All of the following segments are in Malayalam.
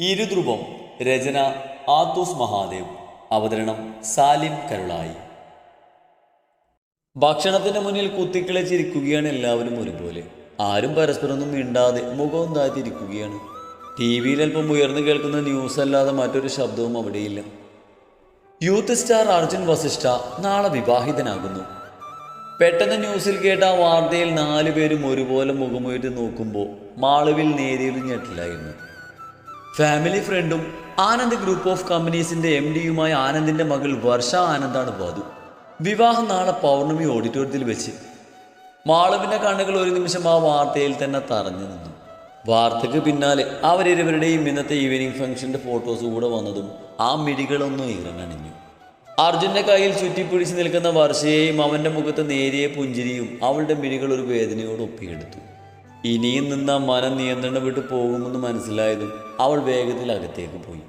ഇരുധ്രുവം രചന ആത്തൂസ് മഹാദേവ്. അവതരണം സാലിം കരുളായി. ഭക്ഷണത്തിന് മുന്നിൽ കുത്തിക്കിളച്ചിരിക്കുകയാണ് എല്ലാവരും ഒരുപോലെ. ആരും പരസ്പരമൊന്നും മിണ്ടാതെ മുഖവും താഴ്ത്തിയിരിക്കുകയാണ്. ടി വിയിൽ അല്പം ഉയർന്നു കേൾക്കുന്ന ന്യൂസ് അല്ലാതെ മറ്റൊരു ശബ്ദവും അവിടെയില്ല. യൂത്ത് സ്റ്റാർ അർജുൻ വസിഷ്ഠ നാളെ വിവാഹിതനാകുന്നു. പെട്ടെന്ന് ന്യൂസിൽ കേട്ട ആ വാർത്തയിൽ നാലുപേരും ഒരുപോലെ മുഖമുയർത്തി നോക്കുമ്പോൾ മാളുവിൽ നേരിയൊരു ഞെട്ടിലായിരുന്നു. ഫാമിലി ഫ്രണ്ടും ആനന്ദ് ഗ്രൂപ്പ് ഓഫ് കമ്പനീസിന്റെ എം ഡിയുമായ ആനന്ദിന്റെ മകൾ വർഷ ആനന്ദാണ് വധു. വിവാഹം നാളെ പൗർണമി ഓഡിറ്റോറിയത്തിൽ വെച്ച്. മാളവിന്റെ കണ്ണുകൾ ഒരു നിമിഷം ആ വാർത്തയിൽ തന്നെ തറഞ്ഞു നിന്നു. വാർത്തയ്ക്ക് പിന്നാലെ അവരിരുവരുടെയും ഇന്നത്തെ ഈവനിങ് ഫംഗ്ഷന്റെ ഫോട്ടോസ് കൂടെ വന്നതും ആ മിടികളൊന്നും ഇറങ്ങണിഞ്ഞു. അർജുന്റെ കയ്യിൽ ചുറ്റിപ്പിടിച്ച് നിൽക്കുന്ന വർഷയെയും അവന്റെ മുഖത്ത് നേരിയ പുഞ്ചിരിയും അവളുടെ മിഴികൾ ഒരു വേദനയോട് ഒപ്പിയെടുത്തു. ഇനിയും നിന്ന മനം നിയന്ത്രണം വിട്ട് പോകുമെന്ന് മനസ്സിലായതും അവൾ വേഗത്തിൽ അകത്തേക്ക് പോയി.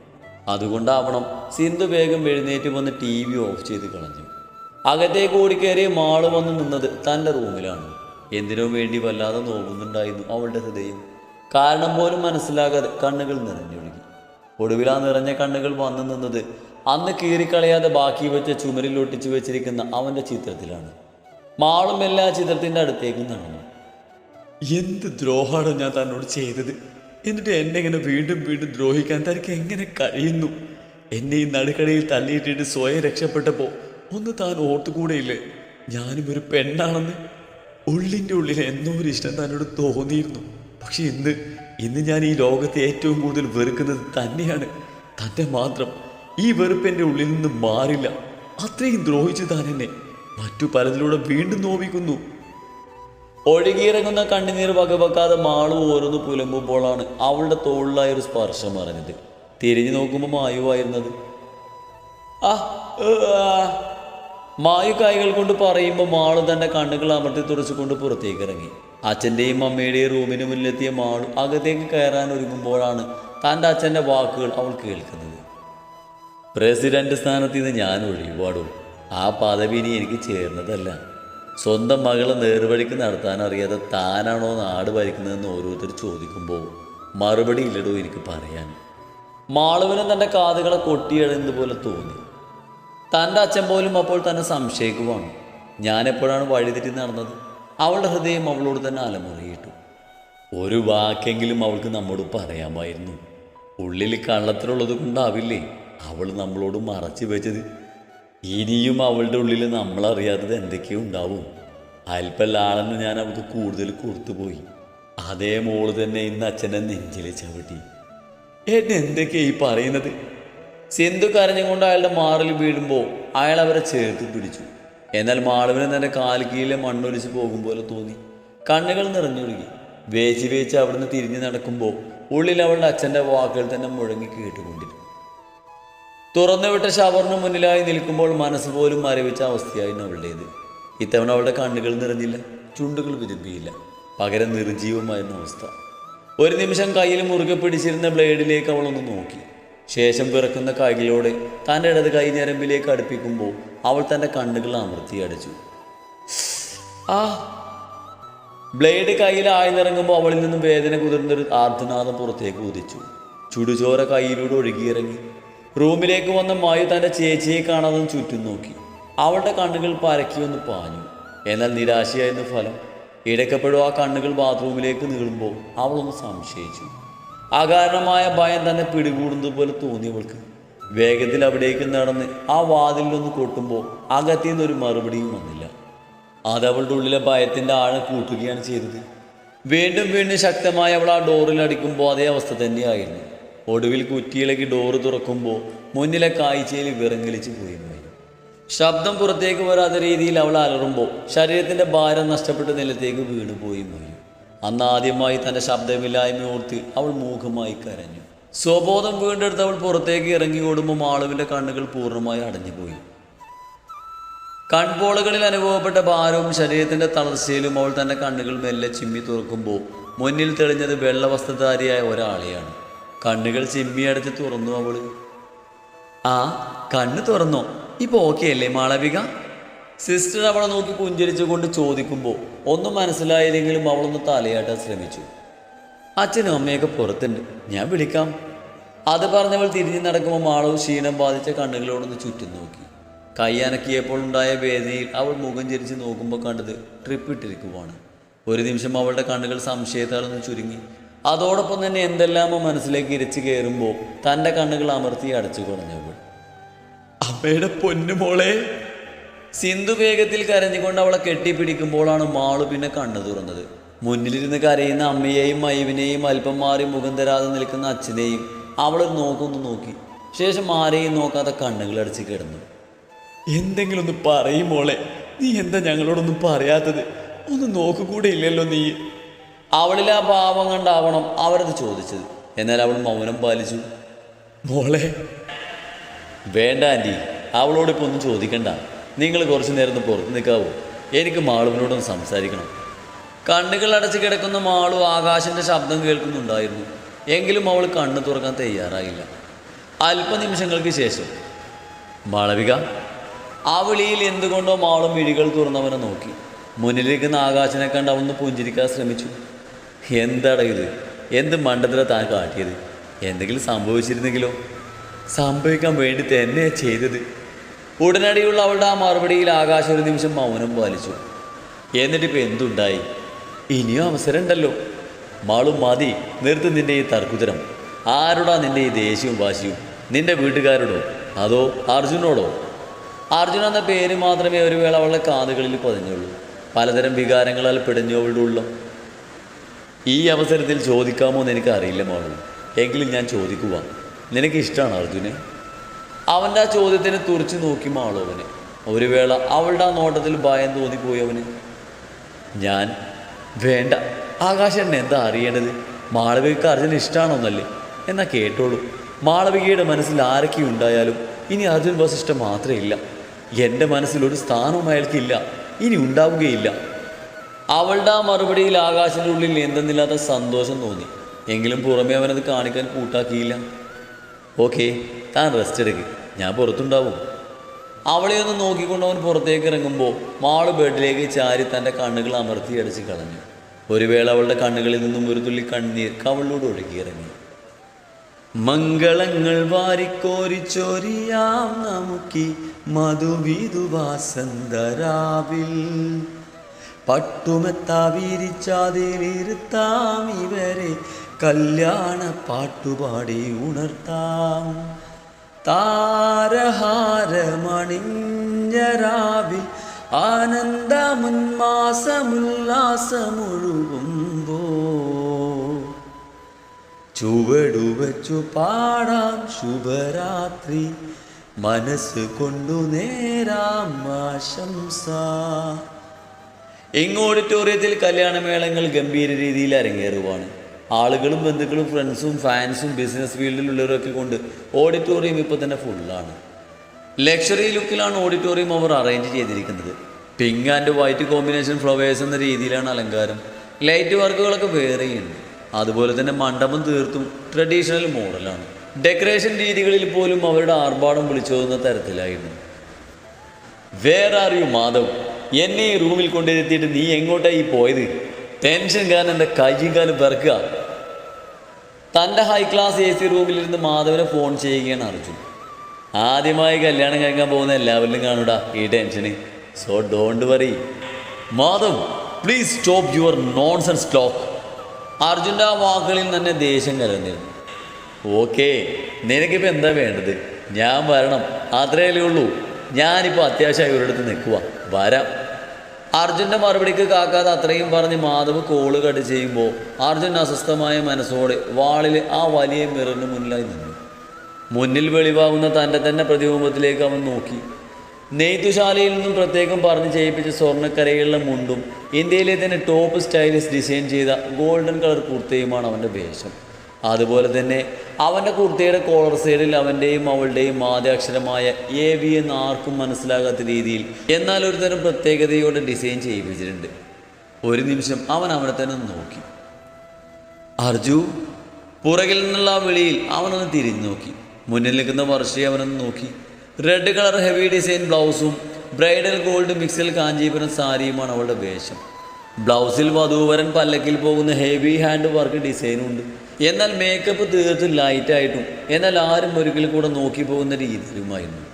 അതുകൊണ്ടാവണം സിന്ധു വേഗം എഴുന്നേറ്റ് വന്ന് ടി വി ഓഫ് ചെയ്ത് കളഞ്ഞു. അകത്തേക്ക് ഓടിക്കേറി മാൾ വന്ന് നിന്നത് തന്റെ റൂമിലാണ്. എന്തിനോ വേണ്ടി വല്ലാതെ നോക്കുന്നുണ്ടായിരുന്നു അവളുടെ ഹൃദയം. കാരണം പോലും മനസ്സിലാകാതെ കണ്ണുകൾ നിറഞ്ഞൊഴുകി. ഒടുവിൽ ആ നിറഞ്ഞ കണ്ണുകൾ വന്നു നിന്നത് അന്ന് കീറിക്കളയാതെ ബാക്കി വെച്ച ചുമരിൽ ഒട്ടിച്ചു വെച്ചിരിക്കുന്ന അവന്റെ ചിത്രത്തിലാണ്. മാളും എല്ലാ ചിത്രത്തിന്റെ അടുത്തേക്കും നടന്നു. എന്ത് ദ്രോഹമാണോ ഞാൻ തന്നോട് ചെയ്തത്? എന്നിട്ട് എന്നെ ഇങ്ങനെ വീണ്ടും വീണ്ടും ദ്രോഹിക്കാൻ തനിക്ക് എങ്ങനെ കഴിയുന്നു? എന്നെ ഈ നടുക്കടയിൽ തള്ളിയിട്ടിട്ട് സ്വയം രക്ഷപ്പെട്ടപ്പോൾ ഒന്ന് താൻ ഓർത്തുകൂടെയില്ലേ? ഞാനും ഒരു പെണ്ണാണെന്ന്. ഉള്ളിന്റെ ഉള്ളിൽ എന്നോ ഒരു ഇഷ്ടം തന്നോട് തോന്നിയിരുന്നു. പക്ഷെ ഇന്ന് ഇന്ന് ഞാൻ ഈ ലോകത്തെ ഏറ്റവും കൂടുതൽ വെറുക്കുന്നത് തന്നെയാണ്. തന്റെ മാത്രം. ഈ വെറുപ്പ് എന്റെ ഉള്ളിൽ നിന്ന് മാറില്ല. അത്രയും ദ്രോഹിച്ചു താൻ എന്നെ മറ്റു പലതിലൂടെ വീണ്ടും നോവിക്കുന്നു. ഒഴുകിയിറങ്ങുന്ന കണ്ണുനീർ വകവെക്കാതെ മാളു ഓരോന്ന് പുലമ്പുമ്പോഴാണ് അവളുടെ തോളിലായ ഒരു സ്പർശം അറിഞ്ഞത്. തിരിഞ്ഞു നോക്കുമ്പോൾ മായുവായിരുന്നത് ആ മായു കൈകൾ കൊണ്ട് പറയുമ്പോൾ മാളു തന്റെ കണ്ണുകൾ അമർത്തി തുറച്ചുകൊണ്ട് പുറത്തേക്ക് ഇറങ്ങി അച്ഛന്റെയും അമ്മയുടെയും റൂമിന് മുന്നിലെത്തിയ മാളു അകത്തേക്ക് കയറാൻ ഒരുങ്ങുമ്പോഴാണ് തന്റെ അച്ഛന്റെ വാക്കുകൾ അവൾ കേൾക്കുന്നത്. പ്രസിഡന്റ് സ്ഥാനത്ത് നിന്ന് ഞാൻ ഒഴിവാടും. ആ പദവി ഇനി എനിക്ക് ചേർന്നതല്ല. സ്വന്തം മകളെ നേർവഴിക്ക് നടത്താൻ അറിയാതെ താനാണോ നാട് ഭരിക്കുന്നതെന്ന് ഓരോരുത്തർ ചോദിക്കുമ്പോൾ മറുപടി ഇല്ലടോ എനിക്ക് പറയാൻ. മാളുവിന് തന്റെ കാതുകളെ കൊട്ടിയെഴുന്നത് പോലെ തോന്നി. തന്റെ അച്ഛൻ പോലും അപ്പോൾ തന്നെ സംശയിക്കുവാണ് ഞാനെപ്പോഴാണ് വഴിതെറ്റി നടന്നത്? അവളുടെ ഹൃദയം അവളോട് തന്നെ അലമുറയിട്ടു. ഒരു വാക്കെങ്കിലും അവൾക്ക് നമ്മോട് പറയാമായിരുന്നു. ഉള്ളിൽ കള്ളത്തിലുള്ളത് കൊണ്ടാവില്ലേ അവൾ നമ്മളോട് മറച്ചു വെച്ചത്? ഇനിയും അവളുടെ ഉള്ളിൽ നമ്മളറിയാത്തത് എന്തൊക്കെയോ ഉണ്ടാവും. അല്പല്ലാളെന്ന് ഞാൻ അവൾക്ക് കൂടുതൽ കൊടുത്തുപോയി. അതേ മോൾ തന്നെ ഇന്ന് അച്ഛന്റെ നെഞ്ചിലെ ചവിട്ടി. എന്നെ എന്തൊക്കെയാ ഈ പറയുന്നത്? സിന്ധു കരഞ്ഞുകൊണ്ട് അയാളുടെ മാറിൽ വീഴുമ്പോൾ അയാൾ അവരെ ചേർത്ത് പിടിച്ചു. എന്നാൽ മാളവിന് തന്നെ കാൽക്കീഴിലെ കീഴിലെ മണ്ണൊലിച്ച് പോകും പോലെ തോന്നി. കണ്ണുകൾ നിറഞ്ഞൊഴുകി. വേച്ച് വേച്ച് അവിടുന്ന് തിരിഞ്ഞു നടക്കുമ്പോൾ ഉള്ളിൽ അവളുടെ അച്ഛന്റെ വാക്കുകൾ തന്നെ മുഴങ്ങി കേട്ടുകൊണ്ടിരുന്നു. തുറന്നുവിട്ട ഷവറിന് മുന്നിലായി നിൽക്കുമ്പോൾ മനസ്സ് പോലും മരവിച്ച അവസ്ഥയായിരുന്നു അവളുടേത്. ഇത്തവണ അവളുടെ കണ്ണുകൾ നിറഞ്ഞില്ല ചുണ്ടുകൾ വിരുമ്പിയില്ല പകരം നിർജീവമായിരുന്ന അവസ്ഥ. ഒരു നിമിഷം കയ്യിൽ മുറുകെ പിടിച്ചിരുന്ന ബ്ലേഡിലേക്ക് അവളൊന്ന് നോക്കി. ശേഷം പിറക്കുന്ന കൈകളോടെ തന്റെ ഇടത് കൈ ഞരമ്പിലേക്ക് അടുപ്പിക്കുമ്പോൾ അവൾ തന്റെ കണ്ണുകൾ അമർത്തി അടച്ചു. ആ. ബ്ലേഡ് കയ്യിൽ ആഴ്ന്നിറങ്ങുമ്പോൾ അവളിൽ നിന്നും വേദന കുതിർന്നൊരു ആർദ്രനാഥം പുറത്തേക്ക് ഉദിച്ചു. ചുടുചോര കയ്യിലൂടെ ഒഴുകിയിറങ്ങി. റൂമിലേക്ക് വന്ന മായു തന്റെ ചേച്ചിയെ കാണാതെ ചുറ്റും നോക്കി. അവളുടെ കണ്ണുകൾ പരക്കി ഒന്ന് പാഞ്ഞു. എന്നാൽ നിരാശയായിരുന്നു ഫലം. ഇടയ്ക്കപ്പോഴും ആ കണ്ണുകൾ ബാത്റൂമിലേക്ക് നീളുമ്പോൾ അവളൊന്ന് സംശയിച്ചു. അകാരണമായ ഭയം തന്നെ പിടികൂടുന്നത് പോലെ തോന്നിയവൾക്ക് വേഗത്തിൽ അവിടേക്ക് നടന്ന് ആ വാതിലൊന്ന് കൊട്ടുമ്പോൾ അകത്തിൽ നിന്നൊരു മറുപടിയും വന്നില്ല. അത് അവളുടെ ഉള്ളിലെ ഭയത്തിന്റെ ആഴം കൂട്ടുകയാണ് ചെയ്തത്. വീണ്ടും വീണ്ടും ശക്തമായി അവൾ ആ ഡോറിൽ അടിക്കുമ്പോൾ അതേ അവസ്ഥ തന്നെയായിരുന്നു. ഒടുവിൽ കുറ്റിയിളക്കി ഡോറ് തുറക്കുമ്പോൾ മുന്നിലെ കാഴ്ചയിൽ വിറങ്ങലിച്ച് പോയി ശബ്ദം പുറത്തേക്ക് വരാത്ത രീതിയിൽ അവൾ അലറുമ്പോൾ ശരീരത്തിന്റെ ഭാരം നഷ്ടപ്പെട്ട് നിലത്തേക്ക് വീണ് പോയി അന്ന് ആദ്യമായി തന്റെ ശബ്ദമില്ലായ്മ ഓർത്ത് അവൾ മൂഖമായി കരഞ്ഞു. സ്വബോധം വീണ്ടെടുത്ത് അവൾ പുറത്തേക്ക് ഇറങ്ങി ഓടുമ്പോൾ മാളുവിന്റെ കണ്ണുകൾ പൂർണമായി അടഞ്ഞുപോയി കൺപോളുകളിൽ അനുഭവപ്പെട്ട ഭാരവും ശരീരത്തിന്റെ തളർച്ചയിലും അവൾ തന്റെ കണ്ണുകൾ മെല്ലെ ചിമ്മി തുറക്കുമ്പോൾ മുന്നിൽ തെളിഞ്ഞത് വെള്ളവസ്ത്രധാരിയായ ഒരാളെയാണ്. കണ്ണുകൾ ചിമ്മി അടച്ച് തുറന്നു അവൾ. ആ കണ്ണ് തുറന്നോ? ഇപ്പൊ ഓക്കെ അല്ലേ മാളവിക? സിസ്റ്റർ അവളെ നോക്കി പുഞ്ചിരിച്ചുകൊണ്ട് ചോദിക്കുമ്പോൾ ഒന്നും മനസ്സിലായില്ലെങ്കിലും അവളൊന്ന് തലയാട്ടാൻ ശ്രമിച്ചു. അച്ഛനും അമ്മയൊക്കെ പുറത്തുണ്ട്. ഞാൻ വിളിക്കാം. അത് പറഞ്ഞവൾ തിരിഞ്ഞു നടക്കുമ്പോൾ മാളവ് ക്ഷീണം ബാധിച്ച കണ്ണുകളോടൊന്ന് ചുറ്റും നോക്കി. കൈ അനക്കിയപ്പോൾ ഉണ്ടായ വേദനയിൽ അവൾ മുഖം ചരിച്ച് നോക്കുമ്പോൾ കണ്ടത് ട്രിപ്പിട്ടിരിക്കുവാണ് ഒരു നിമിഷം അവളുടെ കണ്ണുകൾ സംശയത്താലൊന്ന് ചുരുങ്ങി. അതോടൊപ്പം തന്നെ എന്തെല്ലാമോ മനസ്സിലേക്ക് ഇരച്ചു കയറുമ്പോൾ തന്റെ കണ്ണുകൾ അമർത്തി അടച്ചു കുറഞ്ഞപ്പോൾ അമ്മയുടെ പൊന്നുമോളെ സിന്ധു വേഗത്തിൽ കരഞ്ഞുകൊണ്ട് അവളെ കെട്ടിപ്പിടിക്കുമ്പോഴാണ് മാളു പിന്നെ കണ്ണു തുറന്നത്. മുന്നിലിരുന്ന് കരയുന്ന അമ്മയെയും മൈവിനെയും അല്പം മാറി മുഖം തരാതെ നിൽക്കുന്ന അച്ഛനെയും അവൾ നോക്കൊന്ന് നോക്കി. ശേഷം ആരെയും നോക്കാതെ കണ്ണുകൾ അടച്ച് കിടന്നു. എന്തെങ്കിലും ഒന്ന് പറയും മോളെ. നീ എന്താ ഞങ്ങളോടൊന്നും പറയാത്തത്? ഒന്ന് നോക്കുകൂടെ ഇല്ലല്ലോ നീ. അവളിൽ ആ ഭാവം കണ്ടാവണം അവരത് ചോദിച്ചത്. എന്നാൽ അവൾ മൗനം പാലിച്ചു. മോളെ. വേണ്ട ആന്റി അവളോട് ഇപ്പോൾ ഒന്നും ചോദിക്കണ്ട. നിങ്ങൾ കുറച്ച് നേരം ഒന്ന് പുറത്ത് നിൽക്കാവോ. എനിക്ക് മാളുവിനോടൊന്ന് സംസാരിക്കണം. കണ്ണുകൾ അടച്ച് കിടക്കുന്ന മാളു ആകാശിന്റെ ശബ്ദം കേൾക്കുന്നുണ്ടായിരുന്നു. എങ്കിലും അവൾ കണ്ണ് തുറക്കാൻ തയ്യാറായില്ല. അല്പനിമിഷങ്ങൾക്ക് ശേഷം മാളവിക ആ വിളിയിൽ എന്തുകൊണ്ടോ മാളും മിഴികൾ തുറന്നവനെ നോക്കി. മുന്നിലിരിക്കുന്ന ആകാശനെ കണ്ട് അവളൊന്ന് പുഞ്ചിരിക്കാൻ ശ്രമിച്ചു. എന്താടാ ഇത്? എന്ത് മണ്ടത്തില താൻ കാട്ടിയത്? എന്തെങ്കിലും സംഭവിച്ചിരുന്നെങ്കിലോ? സംഭവിക്കാൻ വേണ്ടി തന്നെയാ ചെയ്തത്. ഉടനടിയുള്ള അവളുടെ ആ മറുപടിയിൽ ആകാശം ഒരു നിമിഷം മൗനം പാലിച്ചു. എന്നിട്ടിപ്പോൾ എന്തുണ്ടായി? ഇനിയും അവസരം ഉണ്ടല്ലോ മാളും മതി നിർത്തി നിന്റെ ഈ തർക്കുതരം ആരോടാ നിന്റെ ഈ ദേഷ്യവും വാശിയും? നിന്റെ വീട്ടുകാരോടോ? അതോ അർജുനോടോ? അർജുന എന്ന പേര് മാത്രമേ ഒരു വേള അവളുടെ കാതുകളിൽ പതിഞ്ഞുള്ളൂ. പലതരം വികാരങ്ങളാൽ പിടഞ്ഞു അവളുടെ ഉള്ളം. ഈ അവസരത്തിൽ ചോദിക്കാമോ എന്ന് എനിക്ക് അറിയില്ല മോളു. എങ്കിലും ഞാൻ ചോദിക്കുക നിനക്ക് ഇഷ്ടമാണ് അർജുനെ? അവന്റെ ആ ചോദ്യത്തിന് തുറച്ച് നോക്കി മാളു അവന്. ഒരു വേള അവളുടെ ആ നോട്ടത്തിൽ ഭയം തോന്നിപ്പോയി അവന്. ഞാൻ വേണ്ട ആകാശൻ എന്താ അറിയേണ്ടത്? മാളവികക്ക് അർജുന ഇഷ്ടമാണോന്നല്ലേ എന്നാ കേട്ടോളൂ. മാളവികയുടെ മനസ്സിൽ ആരൊക്കെ ഉണ്ടായാലും ഇനി അർജുൻ വസിഷ്ഠ മാത്രമേ ഇല്ല. എന്റെ മനസ്സിലൊരു സ്ഥാനവും അയാൾക്കില്ല. ഇനി ഉണ്ടാവുകയില്ല. അവളുടെ ആ മറുപടിയിൽ ആകാശിന്റെ ഉള്ളിൽ എന്തെന്നില്ലാത്ത സന്തോഷം തോന്നി. എങ്കിലും പുറമേ അവനത് കാണിക്കാൻ കൂട്ടാക്കിയില്ല. ഓക്കെ താൻ റെസ്റ്റ് എടുക്ക്. ഞാൻ പുറത്തുണ്ടാവും. അവളെ ഒന്ന് നോക്കിക്കൊണ്ട് അവൻ പുറത്തേക്ക് ഇറങ്ങുമ്പോൾ മാൾ ബെഡിലേക്ക് ചാരി തന്റെ കണ്ണുകൾ അമർത്തി അടിച്ച് കളഞ്ഞു. ഒരു വേള അവളുടെ കണ്ണുകളിൽ നിന്നും ഒരു തുള്ളി കണ്ണീർ കവളിലൂടെ ഒഴുകിയിറങ്ങി. മംഗളങ്ങൾ വാരിക്കോരിച്ചൊരിയാം നമുക്കി മധുവിധു വാസന്തരാവിൽ പട്ടുമെത്താ വിരിച്ചാതിലിരുത്താം ഇവരെ. കല്യാണ പാട്ടുപാടി ഉണർത്താം. താരഹാരമണിഞ്ഞരാവിൽ ആനന്ദമുന്മാസമുല്ലാസമൊഴുകുമ്പോ ചുവടുവച്ചു പാടാം ശുഭരാത്രി. മനസ്സ് കൊണ്ടു നേരാം ആശംസ. ഇങ്ങ് ഓഡിറ്റോറിയത്തിൽ കല്യാണമേളങ്ങൾ ഗംഭീര രീതിയിൽ അരങ്ങേറുവാണ്. ആളുകളും ബന്ധുക്കളും ഫ്രണ്ട്സും ഫാൻസും ബിസിനസ് ഫീൽഡിലുള്ളവരൊക്കെ കൊണ്ട് ഓഡിറ്റോറിയം ഇപ്പോൾ തന്നെ ഫുള്ളാണ് ലക്ഷറി ലുക്കിലാണ് ഓഡിറ്റോറിയം അവർ അറേഞ്ച് ചെയ്തിരിക്കുന്നത്. Pink and white combination flowers എന്ന രീതിയിലാണ് അലങ്കാരം. ലൈറ്റ് വർക്കുകളൊക്കെ വേറെയുണ്ട് അതുപോലെ തന്നെ മണ്ഡപം തീർത്തും ട്രഡീഷണൽ മോഡലാണ് ഡെക്കറേഷൻ രീതികളിൽ പോലും അവരുടെ ആർഭാടം വിളിച്ചോതുന്ന തരത്തിലായിരുന്നു. Where are you Madhav? എന്നെ ഈ റൂമിൽ കൊണ്ടുവരുത്തിയിട്ട് നീ എങ്ങോട്ടായി പോയത്? ടെൻഷൻ കാരണം എന്റെ കൈയും കാലും പിറക്കുക തന്റെ ഹൈ ക്ലാസ് എ സി റൂമിലിരുന്ന് മാധവനെ ഫോൺ ചെയ്യുകയാണ് അർജുൻ. ആദ്യമായി കല്യാണം കഴിക്കാൻ പോകുന്ന എല്ലാവരിലും കാണൂടാ ഈ ടെൻഷന് so don't worry Madhav please stop your nonsense talk അർജുന്റെ ആ വാക്കുകളിൽ തന്നെ ദേഷ്യം കലർന്നിരുന്നു. ഓക്കേ നിനക്കിപ്പോൾ എന്താ വേണ്ടത്? ഞാൻ വരണം. അത്രയല്ലേ ഉള്ളൂ. ഞാനിപ്പോൾ അത്യാവശ്യം ഇവരടുത്ത് നിൽക്കുക വരാം. അർജുന്റെ മറുപടിക്ക് കാക്കാതെ അത്രയും പറഞ്ഞ് മാധവ് കോൾ കട്ട് ചെയ്യുമ്പോൾ അർജുൻ അസ്വസ്ഥമായ മനസ്സോടെ വാളിൽ ആ വലിയ മിററിന് മുന്നിലായി നിന്നു. മുന്നിൽ വെളിവാകുന്ന തന്റെ തന്നെ പ്രതിബിംബത്തിലേക്ക് അവൻ നോക്കി. നെയ്ത്തുശാലയിൽ നിന്നും പ്രത്യേകം പറഞ്ഞ് ചെയ്യിപ്പിച്ച സ്വർണക്കരയുള്ള മുണ്ടും ഇന്ത്യയിലെ തന്നെ ടോപ്പ് സ്റ്റൈലിഷ് ഡിസൈൻ ചെയ്ത ഗോൾഡൻ കളർ കുർത്തയുമാണ് അവന്റെ വേഷം. അതുപോലെ തന്നെ അവന്റെ കുർത്തയുടെ കോളർ സൈഡിൽ അവന്റെയും അവളുടെയും ആദ്യാക്ഷരമായ എ വി എന്ന് ആർക്കും മനസ്സിലാകാത്ത രീതിയിൽ എന്നാൽ ഒരു തരം പ്രത്യേകതയോടെ ഡിസൈൻ ചെയ്യിപ്പിച്ചിട്ടുണ്ട്. ഒരു നിമിഷം അവൻ അവനെ തന്നെ നോക്കി. അർജു പുറകിൽ നിന്നുള്ള ആ വിളിയിൽ അവനൊന്ന് തിരിഞ്ഞു നോക്കി. മുന്നിൽ നിൽക്കുന്ന വർഷയെ അവനൊന്ന് നോക്കി. റെഡ് കളർ ഹെവി ഡിസൈൻ ബ്ലൗസും ബ്രൈഡൽ ഗോൾഡ് മിക്സിൽ കാഞ്ചീപുരം സാരിയുമാണ് അവളുടെ വേഷം. ബ്ലൗസിൽ വധൂവരൻ പല്ലക്കിൽ പോകുന്ന ഹെവി ഹാൻഡ് വർക്ക് ഡിസൈനും ഉണ്ട്. എന്നാൽ മേക്കപ്പ് തീർത്തും ലൈറ്റായിട്ടും എന്നാൽ ആരും ഒരിക്കൽ കൂടെ നോക്കി പോകുന്ന രീതിയിലുമായിരുന്നു.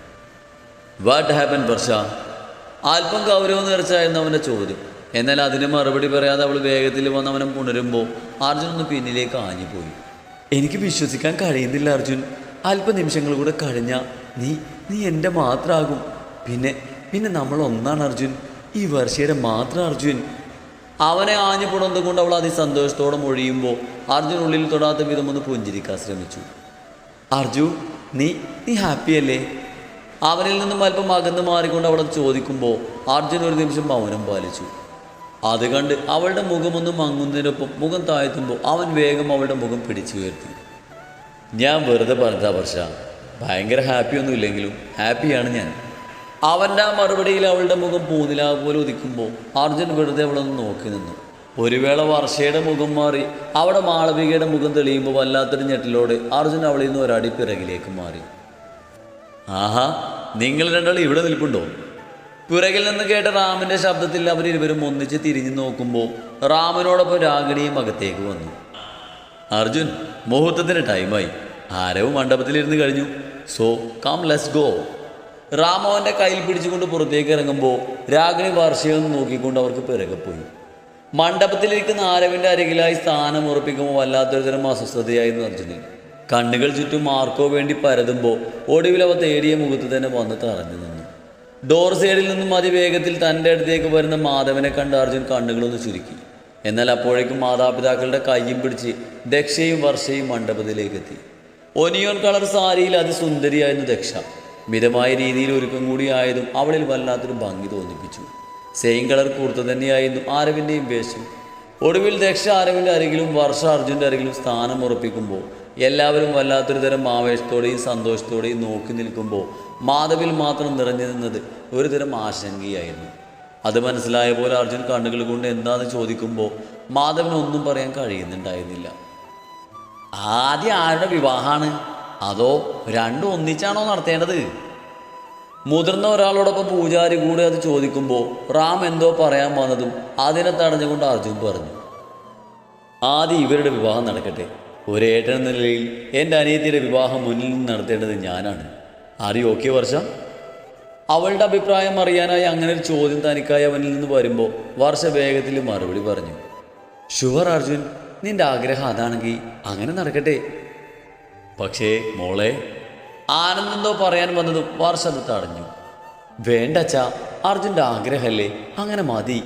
വാട്ട് ഹാപ്പൻ വർഷ? അല്പം ഗൗരവം നിറച്ചായിരുന്നു അവന്റെ ചോദ്യം. എന്നാൽ അതിന് മറുപടി പറയാതെ അവൾ വേഗത്തിൽ വന്ന് അവനെ പുണരുമ്പോൾ അർജുൻ ഒന്ന് പിന്നിലേക്ക് ആഞ്ഞുപോയി. എനിക്ക് വിശ്വസിക്കാൻ കഴിയുന്നില്ല അർജുൻ. അല്പനിമിഷങ്ങൾ കൂടെ കഴിഞ്ഞാൽ നീ നീ എന്റെ മാത്രമാകും പിന്നെ പിന്നെ നമ്മൾ ഒന്നാണ് അർജുൻ. ഈ വർഷയുടെ മാത്രം അർജുൻ. അവനെ ആഞ്ഞു പുണർന്നുകൊണ്ട് അവൾ അതിസന്തോഷത്തോടെ മൊഴിയുമ്പോൾ അർജുൻ ഉള്ളിൽ തൊടാത്ത വിധം ഒന്ന് പുഞ്ചിരിക്കാൻ ശ്രമിച്ചു. അർജു നീ നീ ഹാപ്പി അല്ലേ? അവനിൽ നിന്നും അല്പം അകന്ന് മാറിക്കൊണ്ട് അവളെ ചോദിക്കുമ്പോൾ അർജുൻ ഒരു നിമിഷം മൗനം പാലിച്ചു. അത് കണ്ട് അവളുടെ മുഖമൊന്ന് മങ്ങുന്നതിനൊപ്പം മുഖം താഴ്ത്തുമ്പോൾ അവൻ വേഗം അവളുടെ മുഖം പിടിച്ചു ഉയർത്തി. ഞാൻ വെറുതെ പറഞ്ഞതാ വർഷ. ഭയങ്കര ഹാപ്പിയൊന്നും ഇല്ലെങ്കിലും ഹാപ്പിയാണ് ഞാൻ. അവന്റെ ആ മറുപടിയിൽ അവളുടെ മുഖം പൂതില പോലെ ഉദിക്കുമ്പോൾ അർജുൻ വെറുതെ അവളൊന്ന് നോക്കി നിന്നു. ഒരു വേള വർഷയുടെ മുഖം മാറി അവിടെ മാളവികയുടെ മുഖം തെളിയുമ്പോൾ വല്ലാത്തൊരു ഞെട്ടിലോടെ അർജുൻ അവളിൽ നിന്ന് ഒരടി പിറകിലേക്ക് മാറി. ആഹാ നിങ്ങൾ രണ്ടാൾ ഇവിടെ നിൽപ്പുണ്ടോ? പിറകിൽ നിന്ന് കേട്ട റാമിന്റെ ശബ്ദത്തിൽ അവരിരുവരും ഒന്നിച്ച് തിരിഞ്ഞു നോക്കുമ്പോൾ റാമിനോടൊപ്പം രാഗിണിയും അകത്തേക്ക് വന്നു. അർജുൻ മുഹൂർത്തത്തിന് ടൈമായി ആരവും മണ്ഡപത്തിലിരുന്ന് കഴിഞ്ഞു. സോ കം ലെസ് ഗോ റാമോന്റെ കയ്യിൽ പിടിച്ചുകൊണ്ട് പുറത്തേക്ക് ഇറങ്ങുമ്പോൾ രാഗിണി വാർഷികം നോക്കിക്കൊണ്ട് അവർക്ക് പിറകെ പോയി. മണ്ഡപത്തിലിരിക്കുന്ന ആരവിന്റെ അരികിലായി സ്ഥാനം ഉറപ്പിക്കുമ്പോൾ വല്ലാത്തൊരു തരം അസ്വസ്ഥതയായിരുന്നു അർജുനൻ. കണ്ണുകൾ ചുറ്റും ആർക്കോ വേണ്ടി പരതുമ്പോൾ ഒടുവിൽ അവ തേടിയ മുഖത്ത് തന്നെ വന്ന് തറഞ്ഞു നിന്നു. ഡോർ സൈഡിൽ നിന്നും അതിവേഗത്തിൽ തന്റെ അടുത്തേക്ക് വരുന്ന മാധവനെ കണ്ട് അർജുൻ കണ്ണുകളൊന്ന് ചുരുക്കി. എന്നാൽ അപ്പോഴേക്കും മാതാപിതാക്കളുടെ കയ്യും പിടിച്ച് ദക്ഷയും വർഷയും മണ്ഡപത്തിലേക്ക് എത്തി. ഒനിയോൺ കളർ സാരിയിൽ അതിസുന്ദരിയായിരുന്നു ദക്ഷ. മിതമായ രീതിയിൽ ഒരുക്കം കൂടി ആയതും അവളിൽ വല്ലാത്തൊരു ഭംഗി തോന്നിപ്പിച്ചു. സെയിം കളർ കൂർത്ത തന്നെയായിരുന്നു ആരവിന്റെയും വേഷം. ഒടുവിൽ ദക്ഷ ആരവിന്റെ അരികിലും വർഷ അർജുന്റെ അരികിലും സ്ഥാനം ഉറപ്പിക്കുമ്പോൾ എല്ലാവരും വല്ലാത്തൊരു തരം ആവേശത്തോടെയും സന്തോഷത്തോടെയും നോക്കി നിൽക്കുമ്പോൾ മാധവിൽ മാത്രം നിറഞ്ഞു നിന്നത് ഒരു തരം ആശങ്കയായിരുന്നു. അത് മനസ്സിലായ പോലെ അർജുൻ കണ്ണുകൾ കൊണ്ട് എന്താണെന്ന് ചോദിക്കുമ്പോൾ മാധവന് ഒന്നും പറയാൻ കഴിയുന്നുണ്ടായിരുന്നില്ല. ആദ്യം ആരുടെ വിവാഹമാണ്? അതോ രണ്ടും ഒന്നിച്ചാണോ നടത്തേണ്ടത്? മുതിർന്ന ഒരാളോടൊപ്പം പൂജാരി കൂടെ അത് ചോദിക്കുമ്പോൾ റാം എന്തോ പറയാൻ വന്നതും അതിനെ തടഞ്ഞുകൊണ്ട് അർജുൻ പറഞ്ഞു ആദ്യം ഇവരുടെ വിവാഹം നടക്കട്ടെ. ഒരേട്ടൻ എന്ന നിലയിൽ എന്റെ അനിയത്തിയുടെ വിവാഹം മുന്നിൽ നിന്ന് നടത്തേണ്ടത് ഞാനാണ്. അറിയോ ഓക്കെ വർഷ? അവളുടെ അഭിപ്രായം അറിയാനായി അങ്ങനെ ഒരു ചോദ്യം തനിക്കായി അവനിൽ നിന്ന് വരുമ്പോൾ വർഷ വേഗത്തിൽ മറുപടി പറഞ്ഞു ഷുവർ അർജുൻ നിന്റെ ആഗ്രഹം അതാണെങ്കിൽ അങ്ങനെ നടക്കട്ടെ. പക്ഷേ മോളെ ആനന്ദെന്തോ പറയാൻ വന്നതും വർഷ അത് തടഞ്ഞു വേണ്ടച്ചാ അർജുന്റെ ആഗ്രഹമല്ലേ അങ്ങനെ മതി.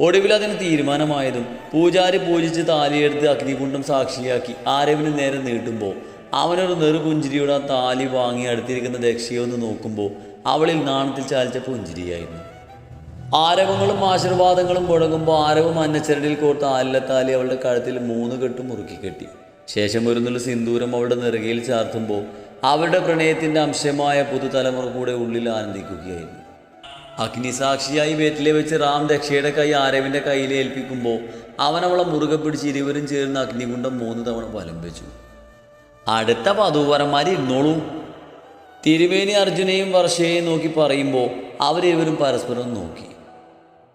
ഒടുവിൽ അതിന് തീരുമാനമായതും പൂജാരി പൂജിച്ച് താലിയെടുത്ത് അഗ്നികുണ്ഡം സാക്ഷിയാക്കി ആരവിന് നേരെ നീട്ടുമ്പോൾ അവനൊരു നെറുപുഞ്ചിരിയുടെ ആ താലി വാങ്ങി അടുത്തിരിക്കുന്ന ദക്ഷയൊന്ന് നോക്കുമ്പോൾ അവളിൽ നാണത്തിൽ ചാലിച്ച പുഞ്ചിരിയായിരുന്നു. ആരവങ്ങളും ആശീർവാദങ്ങളും മുടങ്ങുമ്പോൾ ആരവും അന്നച്ചരടിൽ കോർത്ത താലി അവളുടെ കഴുത്തിൽ മൂന്ന് കെട്ട് മുറുക്കി കെട്ടി. ശേഷം ഒരു സിന്ദൂരം അവളുടെ നെറുകയിൽ ചാർത്തുമ്പോൾ അവരുടെ പ്രണയത്തിന്റെ അംശമായ പുതുതലമുറ കൂടെ ഉള്ളിൽ ആനന്ദിക്കുകയായിരുന്നു. അഗ്നിസാക്ഷിയായി വേറ്റിലെ വെച്ച് റാം ദക്ഷയുടെ കൈ ആരവിന്റെ കയ്യിൽ ഏൽപ്പിക്കുമ്പോൾ അവൻ അവളെ മുറുകെ പിടിച്ച് ഇരുവരും ചേർന്ന് അഗ്നികുണ്ടം മൂന്ന് തവണ വലം വെച്ചു. അടുത്ത വധൂവരന്മാർ ഇരുന്നോളൂ. തിരുവേനി അർജുനെയും വർഷയെയും നോക്കി പറയുമ്പോൾ അവരിരുവരും പരസ്പരം നോക്കി.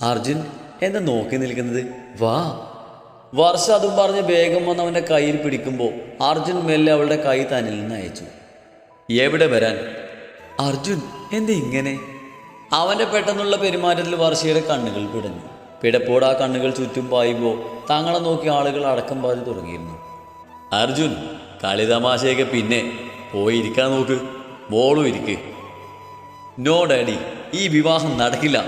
അർജുൻ എന്താ നോക്കി നിൽക്കുന്നത്? വാ. വർഷ അതും പറഞ്ഞ് വേഗം വന്ന് അവന്റെ കയ്യിൽ പിടിക്കുമ്പോൾ അർജുൻ മെല്ലെ അവളുടെ കൈ തന്നിൽ നിന്ന് അയച്ചു. എവിടെ വരാൻ? അർജുൻ എന്ത് ഇങ്ങനെ? അവന്റെ പെട്ടെന്നുള്ള പെരുമാറ്റത്തിൽ വർഷയുടെ കണ്ണുകൾ പിടഞ്ഞു. പിടപ്പോട് ആ കണ്ണുകൾ ചുറ്റും പായുമ്പോൾ തങ്ങളെ നോക്കി ആളുകൾ അടക്കം പാതി തുടങ്ങിയിരുന്നു. അർജുൻ കളി തമാശയൊക്കെ പിന്നെ പോയി ഇരിക്കാൻ നോക്ക്. മോളും ഇരിക്ക്. നോ ഡാഡി ഈ വിവാഹം നടക്കില്ല.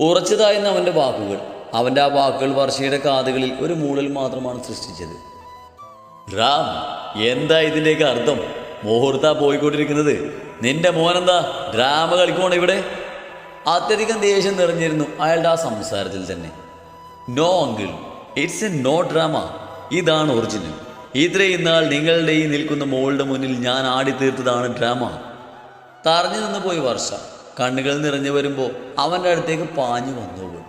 ഉറച്ചതായിരുന്നു അവന്റെ വാക്കുകൾ. അവന്റെ ആ വാക്കുകൾ വർഷയുടെ കാതുകളിൽ ഒരു മൂളൽ മാത്രമാണ് സൃഷ്ടിച്ചത്. റാം എന്താ ഇതിന്റെയൊക്കെ അർത്ഥം? മുഹൂർത്ത പോയിക്കൊണ്ടിരിക്കുന്നത്. നിന്റെ മോനെന്താ? ഡ്രാമ കളിക്കുവാണ് ഇവിടെ? അത്യധികം ദേഷ്യം നിറഞ്ഞിരുന്നു അയാളുടെ ആ സംസാരത്തിൽ തന്നെ. No uncle it's a no drama ഇതാണ് ഒറിജിനൽ ഇത്രയും നാൾ നിങ്ങളുടെ ഈ നിൽക്കുന്ന മോളുടെ മുന്നിൽ ഞാൻ ആടിത്തീർത്തതാണ് ഡ്രാമ തറഞ്ഞു നിന്ന് പോയി വർഷ. കണ്ണുകൾ നിറഞ്ഞു വരുമ്പോൾ അവന്റെ അടുത്തേക്ക് പാഞ്ഞു വന്നോളൂ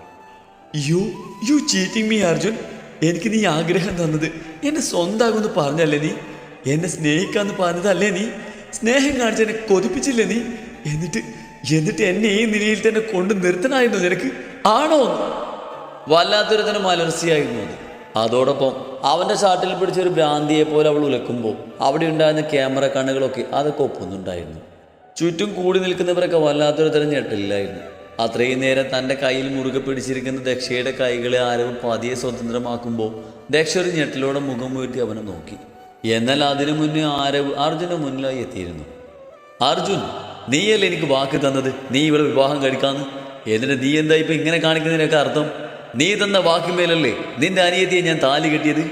you you cheating me Arjun. എനിക്ക് നീ ആഗ്രഹം തന്നത് എന്നെ സ്വന്തമാകുമെന്ന് പറഞ്ഞല്ലേ നീ? എന്നെ സ്നേഹിക്കാന്ന് പറഞ്ഞതല്ലേ നീ? സ്നേഹം കാണിച്ച് എന്നെ കൊതിപ്പിച്ചില്ലേ നീ? എന്നിട്ട് എന്നിട്ട് എന്നെ ഈ നിലയിൽ തന്നെ കൊണ്ടു നിർത്തണമായിരുന്നു നിനക്ക്. ആണോ? വല്ലാത്തൊരു തന്നെ മലർച്ചയായിരുന്നു അത്. അതോടൊപ്പം അവന്റെ ഷാട്ടിൽ പിടിച്ചൊരു ഭ്രാന്തിയെ പോലെ അവൾ ഉലക്കുമ്പോൾ അവിടെ ഉണ്ടായിരുന്ന ക്യാമറ കണ്ണുകളൊക്കെ അതൊക്കെ ഒപ്പുന്നുണ്ടായിരുന്നു. ചുറ്റും കൂടി നിൽക്കുന്നവരൊക്കെ വല്ലാത്തൊരു തരം ഞെട്ടലില്ലായിരുന്നു അത്രയും നേരം തന്റെ കയ്യിൽ മുറുകെ പിടിച്ചിരിക്കുന്ന ദക്ഷയുടെ കൈകളെ ആരവ് പതിയെ സ്വതന്ത്രമാക്കുമ്പോൾ ദക്ഷ ഒരു ഞെട്ടലോടെ മുഖം ഉയർത്തി അവനെ നോക്കി. എന്നാൽ അതിനു മുന്നേ ആരവ് അർജുന മുന്നിലായി എത്തിയിരുന്നു. അർജുൻ നീയല്ലേ എനിക്ക് വാക്ക് തന്നത്? നീ ഇവിടെ വിവാഹം കഴിക്കാന്ന്? എന്നിട്ട് നീ എന്താ ഇപ്പം ഇങ്ങനെ കാണിക്കുന്നതിനൊക്കെ അർത്ഥം? നീ തന്ന വാക്കുമേലല്ലേ നിന്റെ അനിയത്തിയെ ഞാൻ താലി കെട്ടിയത്?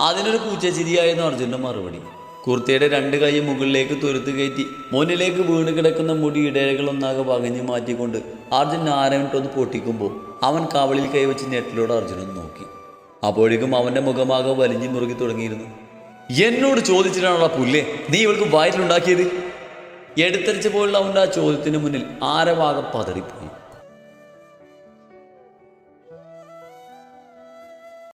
അതിനൊരു പൂച്ച ചിരിയായിരുന്നു അർജുന്റെ മറുപടി. കുർത്തയുടെ രണ്ട് കൈ മുകളിലേക്ക് തുരുത്ത് കയറ്റി മുന്നിലേക്ക് വീണ് കിടക്കുന്ന മുടി ഇടയകളൊന്നാകെ പകഞ്ഞു മാറ്റിക്കൊണ്ട് അർജുൻ ആരമിട്ടൊന്ന് പൊട്ടിക്കുമ്പോൾ അവൻ കവളിൽ കൈവച്ച് നെറ്റിലൂടെ അർജുനൻ നോക്കി. അപ്പോഴേക്കും അവന്റെ മുഖമാകെ വലിഞ്ഞു മുറുകി തുടങ്ങിയിരുന്നു. എന്നോട് ചോദിച്ചിട്ടാണോ പുല്ലേ? നീ ഇവൾക്ക് വയറ്റിലുണ്ടാക്കിയത്? എടുത്തരിച്ച പോലുള്ള അവന്റെ ആ ചോദ്യത്തിന് മുന്നിൽ ആരവാകെ പതറിപ്പോയി.